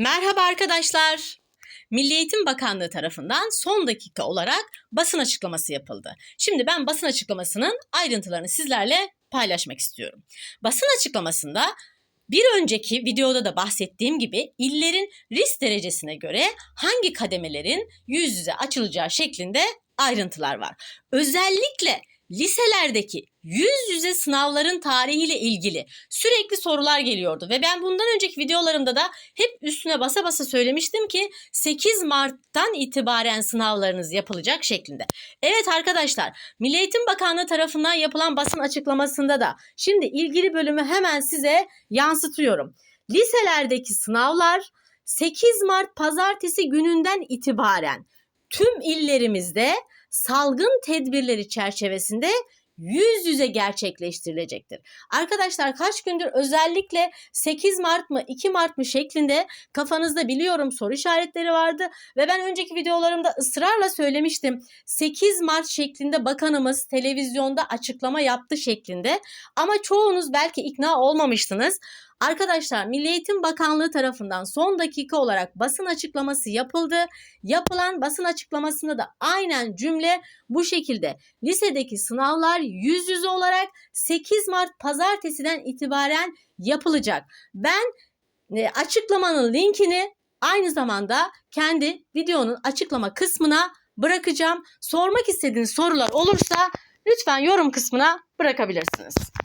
Merhaba arkadaşlar. Milli Eğitim Bakanlığı tarafından son dakika olarak basın açıklaması yapıldı. Şimdi ben basın açıklamasının ayrıntılarını sizlerle paylaşmak istiyorum. Basın açıklamasında bir önceki videoda da bahsettiğim gibi illerin risk derecesine göre hangi kademelerin yüz yüze açılacağı şeklinde ayrıntılar var. Özellikle liselerdeki yüz yüze sınavların tarihiyle ilgili sürekli sorular geliyordu ve ben bundan önceki videolarımda da hep üstüne basa basa söylemiştim ki 8 Mart'tan itibaren sınavlarınız yapılacak şeklinde. Evet arkadaşlar Milli Eğitim Bakanlığı tarafından yapılan basın açıklamasında da şimdi ilgili bölümü hemen size yansıtıyorum. Liselerdeki sınavlar 8 Mart pazartesi gününden itibaren tüm illerimizde salgın tedbirleri çerçevesinde yüz yüze gerçekleştirilecektir. Arkadaşlar kaç gündür özellikle 8 Mart mı 2 Mart mı şeklinde kafanızda biliyorum soru işaretleri vardı ve ben önceki videolarımda ısrarla söylemiştim. 8 Mart şeklinde bakanımız televizyonda açıklama yaptı şeklinde ama çoğunuz belki ikna olmamıştınız. Arkadaşlar Milli Eğitim Bakanlığı tarafından son dakika olarak basın açıklaması yapıldı. Yapılan basın açıklamasında da aynen cümle bu şekilde. Lisedeki sınavlar yüz yüze olarak 8 Mart pazartesiden itibaren yapılacak. Ben e, açıklamanın linkini aynı zamanda kendi videonun açıklama kısmına bırakacağım. Sormak istediğiniz sorular olursa lütfen yorum kısmına bırakabilirsiniz.